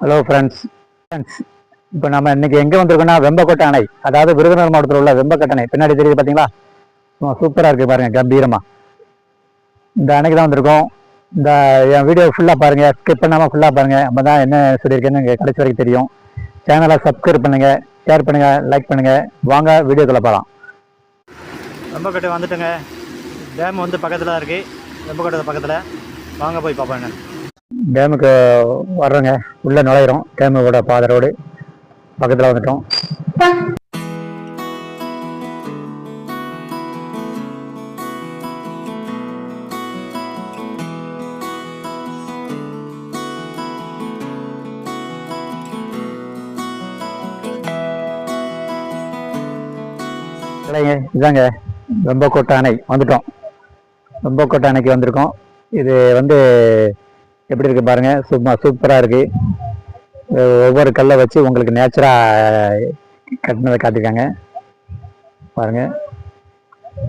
Hello friends friends இப்போ நம்ம இன்னைக்கு எங்கே வந்திருக்கோம்னா வெம்பக்கோட்டை அணை. அதாவது விருதுநகர் மாவட்டத்தில் உள்ள வெம்பக்கோட்டை அணை. பின்னாடி தெரியுது பார்த்தீங்களா சூப்பராக இருக்குது பாருங்கள் கம்பீரமாக இந்த அணைக்கு தான் வந்திருக்கோம். இந்த என் வீடியோ ஃபுல்லாக பாருங்கள் ஸ்கிப் பண்ணாமல் ஃபுல்லாக பாருங்கள் நம்ம தான் என்ன சொல்லியிருக்கேன்னு இங்கே கடைசி வரைக்கும் தெரியும். சேனலை சப்ஸ்கிரைப் பண்ணுங்கள் ஷேர் பண்ணுங்கள் லைக் பண்ணுங்கள் வாங்க வீடியோக்குள்ளே போகலாம் வெம்பக்கோட்டை வந்துட்டுங்க. டேம் வந்து பக்கத்தில் தான் இருக்குது வெம்பக்கோட்டை பக்கத்தில். வாங்க போய் பார்ப்போம் என்ன. டேமுக்கு வர்றோங்க. உள்ள நுழையிறோம். டேமோட பாதரோடு பக்கத்தில் வந்துட்டோம். இல்லைங்க இதாங்க. வெம்பக்கோட்டை அணை. வந்துட்டோம். வெம்பக்கோட்டை அணைக்கு வந்திருக்கோம். இது வந்து எப்படி இருக்கு பாருங்க. சும்மா சூப்பராக இருக்கு. ஒவ்வொரு கல்லை வச்சு உங்களுக்கு நேச்சராக கட்டினதை காட்டியிருக்காங்க. பாருங்க.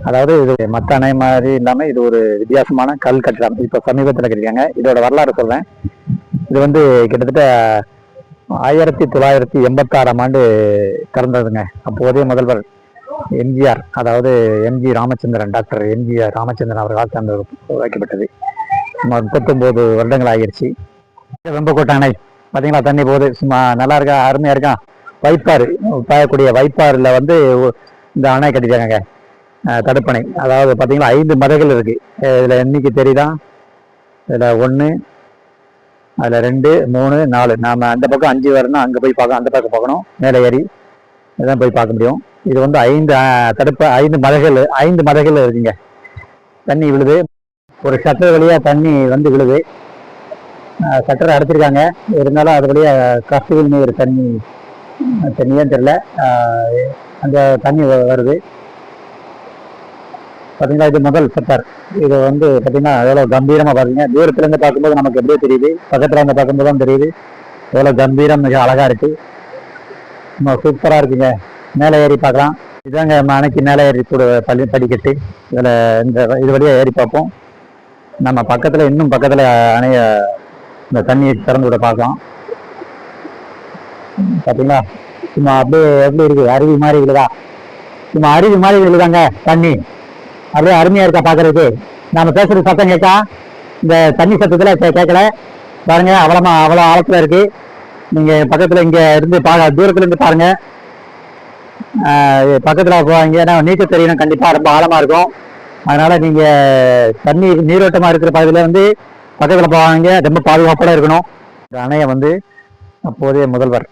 அதாவது இது மற்ற அணை மாதிரி இல்லாமல் இது ஒரு வித்தியாசமான கல் கட்டிடம். இப்போ சமீபத்தில் கட்டியிருக்காங்க. இதோட வரலாறு சொல்கிறேன் இது வந்து கிட்டத்தட்ட ஆயிரத்தி தொள்ளாயிரத்தி எண்பத்தாறாம் ஆண்டு திறந்ததுங்க அப்போதைய முதல்வர் எம்ஜிஆர் அதாவது MG Ramachandran doctor MGR Ramachandran அவர்களால் திறந்து உருவாக்கப்பட்டது முப்பத்தொம்போது வருடங்கள் ஆகிடுச்சு வெம்பக்கோட்டை அணை பார்த்தீங்களா தண்ணி போகுது. சும்மா நல்லா இருக்கா அருமையாக இருக்கா? வைப்பாறு பாயக்கூடிய வைப்பாறில் வந்து இந்த அணை கட்டிட்டாங்க தடுப்பணை. அதாவது பார்த்தீங்களா ஐந்து மதைகள் இருக்குது இதில் எண்ணிக்கை தெரியுதா? இதில் ஒன்று அதில் ரெண்டு மூணு நாலு. நாம் அந்த பக்கம் அஞ்சு வரணும் அங்கே போய் பார்க்கணும் அந்த பக்கம் பார்க்கணும். மேலே ஏறி இதான் போய் பார்க்க முடியும். இது வந்து ஐந்து தடுப்பு ஐந்து மலைகள் ஐந்து மலைகள் இருக்குங்க. தண்ணி விழுது. ஒரு ஷட்டர் வழியாக தண்ணி வந்து விழுது. ஷட்டர் அடைச்சிருக்காங்க. இருந்தாலும் அது வழியாக கசிவில் நீர் தண்ணி தண்ணியே தெரியல. அந்த தண்ணி வ- வருது. பார்த்தீங்களா இது முதல் ஷட்டர் இது வந்து பார்த்தீங்கன்னா எவ்வளோ கம்பீரமாக பார்த்தீங்க தூரத்துலேருந்து பார்க்கும்போது நமக்கு எப்படியோ தெரியுது. பக்கத்தில் இருந்து பார்க்கும்போது தான் தெரியுது. எவ்வளோ கம்பீரம் மிக அழகாக இருக்குது ரொம்ப சூப்பராக இருக்குங்க. மேலே ஏறி பார்க்கலாம். இதாங்க நம்ம அன்னைக்கு மேலே ஏறி கூட பள்ளி படிக்கட்டு. இதில் இந்த இது வழியாக ஏறி பார்ப்போம். நம்ம பக்கத்தில் இன்னும் பக்கத்தில் அணைய இந்த தண்ணியை திறந்து விட பார்க்கலாம். பார்த்தீங்களா சும்மா அப்படியே எப்படி இருக்கு? அருவி மாதிரி இருக்குதா? சும்மா அருவி மாதிரி இருக்குதாங்க தண்ணி. அப்படியே அருமையா இருக்கா பார்க்கறதுக்கு நாம பேசுறது சத்தம் கேட்கா? இந்த தண்ணி சத்தத்துல கே- கேட்கல. பாருங்க அவ்வளமா அவ்வளோ ஆழத்துல இருக்கு. நீங்க பக்கத்துல இங்க இருந்து பா தூரத்துல இருந்து பாருங்க. ஆஹ் பக்கத்துல போவாங்க. ஏன்னா நீச்சல் தெரியணும் கண்டிப்பா ரொம்ப ஆழமா இருக்கும். அதனால நீங்க தண்ணி நீரோட்டமா இருக்கிற பகுதியில வந்து பக்கத்துல போவாங்க ரொம்ப பாதுகாப்போட இருக்கணும். இந்த அணையை வந்து அப்போதைய முதல்வர்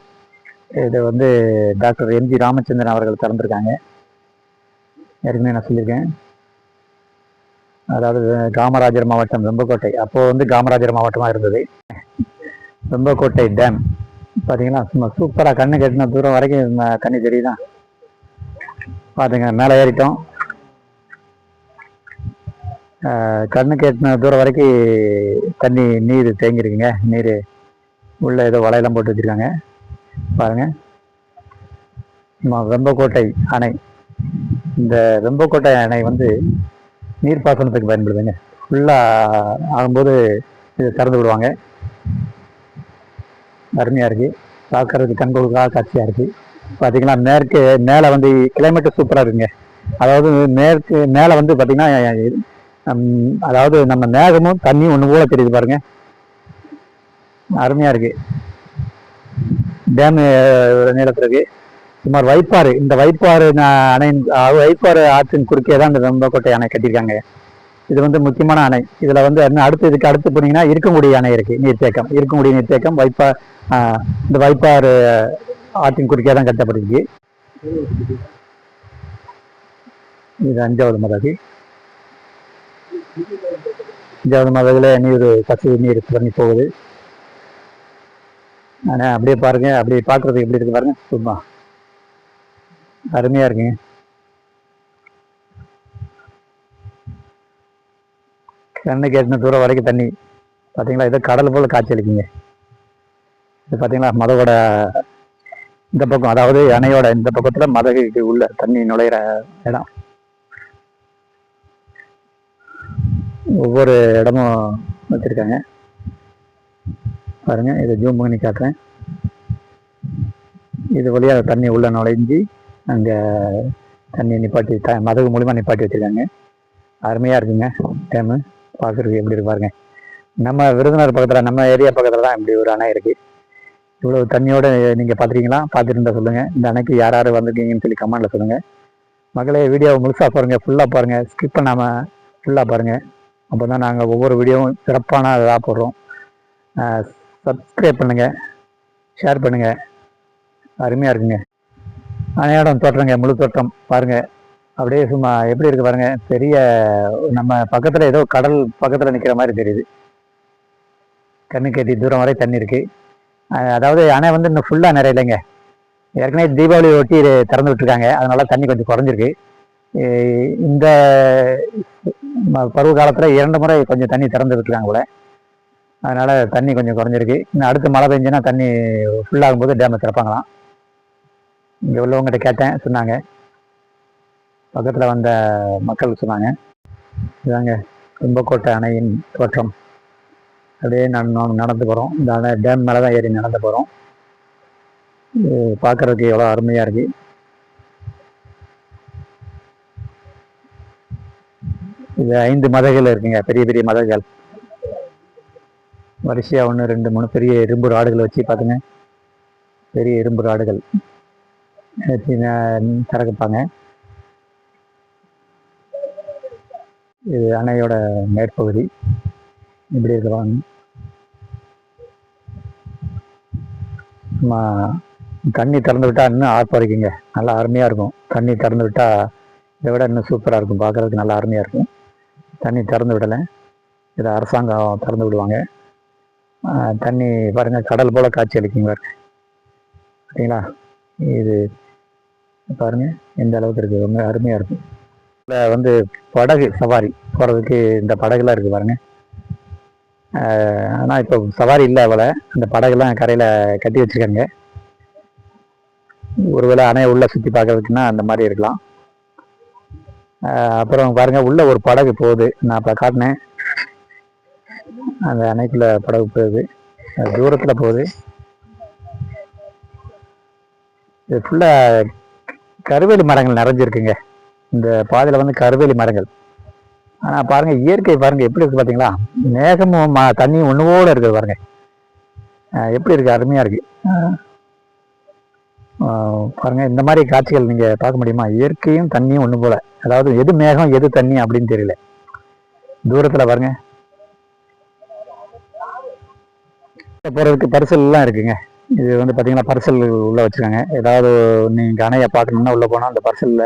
இது வந்து டாக்டர் எம்ஜி ராமச்சந்திரன் அவர்கள் திறந்திருக்காங்க. ஏற்கனவே நான் சொல்லியிருக்கேன். அதாவது காமராஜர் மாவட்டம் வெம்பக்கோட்டை. அப்போது வந்து காமராஜர் மாவட்டமாக இருந்தது. வெம்பக்கோட்டை டேம். பார்த்தீங்கன்னா சும்மா சூப்பராக கண்ணு கட்டின தூரம் வரைக்கும் கண்ணு தெரியுதான் பார்த்துங்க மேலே ஏறிட்டோம். கண்ணுக்கு கண்ணு தூரம் வரைக்கும் தண்ணி நீர் தேங்கியிருக்குங்க. நீர் உள்ளே ஏதோ வலையெல்லாம் போட்டு வச்சிருக்காங்க. பாருங்கள் வெம்பக்கோட்டை அணை. இந்த வெம்பக்கோட்டை அணை வந்து நீர்ப்பாசனத்துக்கு பயன்படுதுங்க. ஃபுல்லாக ஆகும்போது இதை திறந்து விடுவாங்க. அருமையாக இருக்குது பார்க்கறதுக்கு கண்கொழுக்காக காட்சியாக இருக்குது பார்த்தீங்கன்னா மேற்கு மேலே வந்து கிளைமேட்டு சூப்பராக இருக்குங்க. அதாவது மேற்கு மேலே வந்து பார்த்திங்கன்னா அதாவது நம்ம மேகமும் தண்ணியும் ஒன்று போல தெரியுது பாருங்க. அருமையாக இருக்கு. டேமு நீளத்தில் இருக்கு. சுமார் வைப்பாறு இந்த வைப்பாறு அணையின் வைப்பாறு ஆற்றின் குறுக்கே தான் இந்த வெம்பக்கோட்டை அணை கட்டியிருக்காங்க. இது வந்து முக்கியமான அணை. இதில் வந்து என்ன அடுத்து இதுக்கு அடுத்து போனீங்கன்னா இருக்கங்குடி அணை இருக்குது நீர்த்தேக்கம். இருக்கங்குடி நீர்த்தேக்கம் வைப்பா ஆஹ் இந்த வைப்பாறு ஆற்றின் குறுக்கே தான் கட்டப்பட்டிருக்கு. இது அஞ்சாவது மதகு அஞ்சாவது மதகுல நீர் கசிவு நீர் தண்ணி போகுது. ஆனா அப்படியே பாருங்க அப்படி பார்க்குறதுக்கு எப்படி இருக்கு பாருங்க சும்மா. அருமையா இருக்குங்க. கண்ணுக்கு எத்தனை தூரம் வரைக்கும் தண்ணி. பாத்தீங்களா இது கடல் போல காட்சி அளிக்குங்க. இது பார்த்தீங்களா மதகோட இந்த பக்கம் அதாவது அணையோட இந்த பக்கத்துல மதகுக்கு உள்ள தண்ணி நுழையிற இடம். ஒவ்வொரு இடமும் வச்சுருக்காங்க. பாருங்கள் இதை ஜூம் பண்ணி காட்டுறேன். இது வழியாக தண்ணி உள்ள நுழைஞ்சி அங்கே தண்ணி நிப்பாட்டி த மதகு மூலிமா நிப்பாட்டி வச்சுருக்காங்க. அருமையாக இருக்குங்க டேமு பார்க்குறதுக்கு எப்படி இருக்கு பாருங்க. நம்ம விருதுநகர் பக்கத்தில் நம்ம ஏரியா பக்கத்தில் தான் இப்படி ஒரு அணை இருக்குது இவ்வளோ தண்ணியோடு நீங்கள் பார்த்துருக்கீங்களா பார்த்துருந்தா சொல்லுங்கள் இந்த அணைக்கு யார் யார் வந்திருக்கீங்கன்னு சொல்லி கமெண்டில் சொல்லுங்கள் மகளே வீடியோவை முழுசாக பாருங்கள் ஃபுல்லாக பாருங்கள் ஸ்கிப் பண்ணாமல் ஃபுல்லாக பாருங்கள் அப்போ தான் நாங்கள் ஒவ்வொரு வீடியோவும் சிறப்பான இதாக போடுறோம். சப்ஸ்கிரைப் பண்ணுங்கள் ஷேர் பண்ணுங்கள் அருமையாக இருக்குங்க. அனையாடம் தோட்டங்க முழு தோட்டம் பாருங்கள் அப்படியே சும்மா எப்படி இருக்கு பாருங்கள் பெரிய நம்ம பக்கத்தில் ஏதோ கடல் பக்கத்தில் நிற்கிற மாதிரி தெரியுது. கண்ணு எட்டி தூரம் வரை தண்ணி இருக்குது அதாவது அணை வந்து இன்னும் ஃபுல்லாக நிறையலைங்க. ஏற்கனவே தீபாவளி ஒட்டி இது திறந்து விட்டுருக்காங்க. அதனால தண்ணி கொஞ்சம் குறைஞ்சிருக்கு. இந்த பருவ காலத்தில் இரண்டு முறை கொஞ்சம் தண்ணி திறந்துருக்குறாங்க விட்டுருக்காங்க போல தண்ணி கொஞ்சம் குறைஞ்சிருக்கு. இன்னும் அடுத்து மழை பெஞ்சுன்னா தண்ணி ஃபுல்லாகும் போது டேமை திறப்பாங்களாம். இங்கே உள்ளவங்ககிட்ட கேட்டேன் சொன்னாங்க. பக்கத்தில் வந்த மக்கள் சொன்னாங்க. இதாங்க கும்பக்கோட்டை அணையின் தோற்றம். அப்படியே நான் நடந்து போகிறோம் இந்த அணை டேம் மேலே தான் ஏறி நடந்து போகிறோம் பார்க்குறதுக்கு எவ்வளோ அருமையாக இருக்குது இது ஐந்து மதங்கள் இருக்குங்க பெரிய பெரிய மதங்கள் வரிசையாக ஒன்று ரெண்டு மூணு பெரிய இரும்பு ராடுகள் வச்சு பார்த்துங்க பெரிய இரும்பு ராடுகள். வச்சு திறக்குப்பாங்க இது அணையோட மேற்பகுதி. இப்படி இருக்கிறாங்க சும்மா தண்ணி திறந்து விட்டால் இன்னும் ஆர்ப்பரிக்குங்க நல்லா அருமையாக இருக்கும். தண்ணி திறந்து விட்டால் இதை விட இன்னும் சூப்பராக இருக்கும். பார்க்கறதுக்கு நல்லா அருமையாக இருக்கும். தண்ணி திறந்து விடலை. இதை அரசாங்கம் திறந்து விடுவாங்க. தண்ணி பாருங்கள் கடல் போல் காட்சி அளிக்குங்க பாருங்க. இது பாருங்கள் எந்த அளவுக்கு இருக்குது ரொம்ப அருமையாக இருக்கும் இதில் வந்து படகு சவாரி போகிறதுக்கு இந்த படகுலாம் இருக்குது பாருங்கள் ஆனால் இப்போ சவாரி இல்லை அவளை அந்த படகுலாம் கரையில் கட்டி வச்சுருக்காங்க. ஒருவேளை அணையை உள்ளே சுற்றி பார்க்குறதுக்குன்னா அந்த மாதிரி இருக்கலாம். அப்புறம் பாருங்க உள்ள ஒரு படகு போகுது. நான் இப்போ காட்டினேன். அந்த அணைக்குள்ள படகு போகுது. தூரத்தில் போகுது. இது ஃபுல்லாக கருவேலி மரங்கள் நிறைஞ்சிருக்குங்க. இந்த பாதையில் வந்து கருவேலி மரங்கள். ஆனால் பாருங்க இயற்கை பாருங்க எப்படி இருக்கு பார்த்தீங்களா மேகமும் தண்ணியும் ஒன்றுவோடு இருக்குது பாருங்க. எப்படி இருக்கு? அருமையாக இருக்கு. பாருங்கள் இந்த மாதிரி காட்சிகள் நீங்கள் பார்க்க முடியுமா? இயற்கையும் தண்ணியும் ஒன்று போல். அதாவது எது மேகம் எது தண்ணி அப்படின்னு தெரியல. தூரத்தில் பாருங்க. போகிறதுக்கு பரிசல்லாம் இருக்குங்க. இது வந்து பார்த்தீங்கன்னா பரிசல் உள்ளே வச்சுருக்காங்க. ஏதாவது நீங்கள் அணையை பார்க்கணுன்னா உள்ளே போனால் அந்த பரிசலில்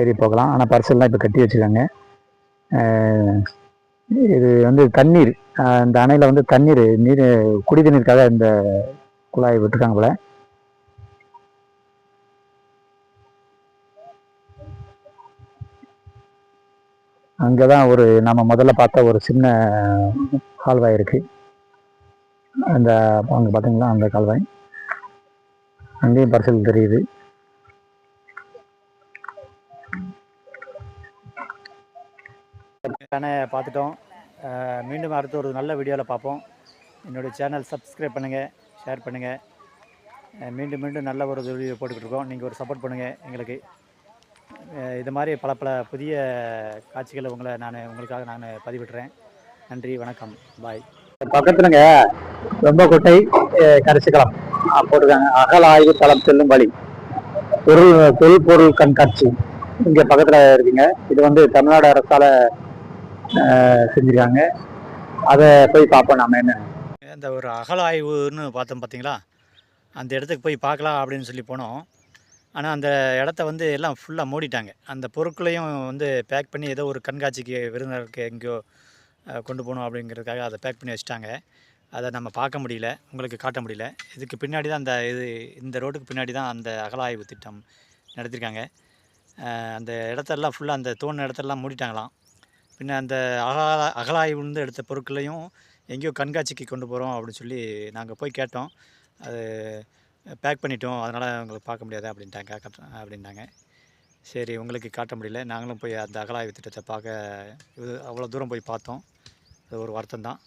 ஏறி போகலாம். ஆனால் பரிசல்லாம் இப்போ கட்டி வச்சுருக்காங்க. இது வந்து தண்ணீர். அந்த இந்த அணையில் வந்து தண்ணீர் நீர் குடி தண்ணீருக்காக இந்த குழாய் விட்டுருக்காங்க போல. அங்கே தான் ஒரு நம்ம முதல்ல பார்த்த ஒரு சின்ன கால்வாய் இருக்குது அந்த அங்கே பார்த்தீங்களா அந்த கால்வாய். அங்கேயும் பரிசல் தெரியுது. பார்த்துட்டோம். மீண்டும் அடுத்த ஒரு நல்ல வீடியோவில் பார்ப்போம். என்னுடைய சேனல் சப்ஸ்கிரைப் பண்ணுங்கள் ஷேர் பண்ணுங்கள் மீண்டும் மீண்டும் நல்ல ஒரு வீடியோ போட்டுக்கிட்டு இருக்கோம். நீங்கள் ஒரு சப்போர்ட் பண்ணுங்கள் எங்களுக்கு. இது மாதிரி பல பல புதிய காட்சிகளை உங்களை நான் உங்களுக்காக நான் பதிவிடுறேன். நன்றி வணக்கம். பாய் பக்கத்துலங்க ரொம்ப கொட்டை கரிசிக்கலாம் போட்டிருக்காங்க அகல ஆய்வு தளம் செல்லும் வழி. பொருள் தொல்பொருள் கண்காட்சி. இங்க பக்கத்துல இருக்குங்க. இது வந்து தமிழ்நாடு அரசால செஞ்சிருக்காங்க. அதை போய் பார்ப்போம் நாம என்ன. இந்த ஒரு அகல ஆய்வுன்னு பார்த்தோம் பார்த்தீங்களா அந்த இடத்துக்கு போய் பார்க்கலாம் அப்படின்னு சொல்லி போனோம். ஆனால் அந்த இடத்த வந்து எல்லாம் ஃபுல்லாக மூடிட்டாங்க. அந்த பொருட்களையும் வந்து பேக் பண்ணி ஏதோ ஒரு கண்காட்சிக்கு விருந்தினருக்கு எங்கேயோ கொண்டு போகணும் அப்படிங்கிறதுக்காக அதை பேக் பண்ணி வச்சுட்டாங்க. அதை நம்ம பார்க்க முடியல. உங்களுக்கு காட்ட முடியல. இதுக்கு பின்னாடி தான் அந்த இது இந்த ரோட்டுக்கு பின்னாடி தான் அந்த அகலாய்வு திட்டம் நடத்திருக்காங்க. அந்த இடத்தெல்லாம் ஃபுல்லாக அந்த தோணுன இடத்தெல்லாம் மூடிட்டாங்களாம். பின்ன அந்த அகலா அகலாய்வுலேருந்து எடுத்த பொருட்களையும் எங்கேயோ கண்காட்சிக்கு கொண்டு போகிறோம் அப்படின்னு சொல்லி நாங்கள் போய் கேட்டோம். அது பேக் பண்ணிட்டோம் அதனால் உங்களுக்கு பார்க்க முடியாது அப்படின்ட்டாங்க காட்ட- அப்படின்னாங்க. சரி உங்களுக்கு காட்ட முடியல. நாங்களும் போய் அந்த அகலாய்வு திட்டத்தை பார்க்க இது அவ்வளோ தூரம் போய் பார்த்தோம். அது ஒரு வருத்தம் தான்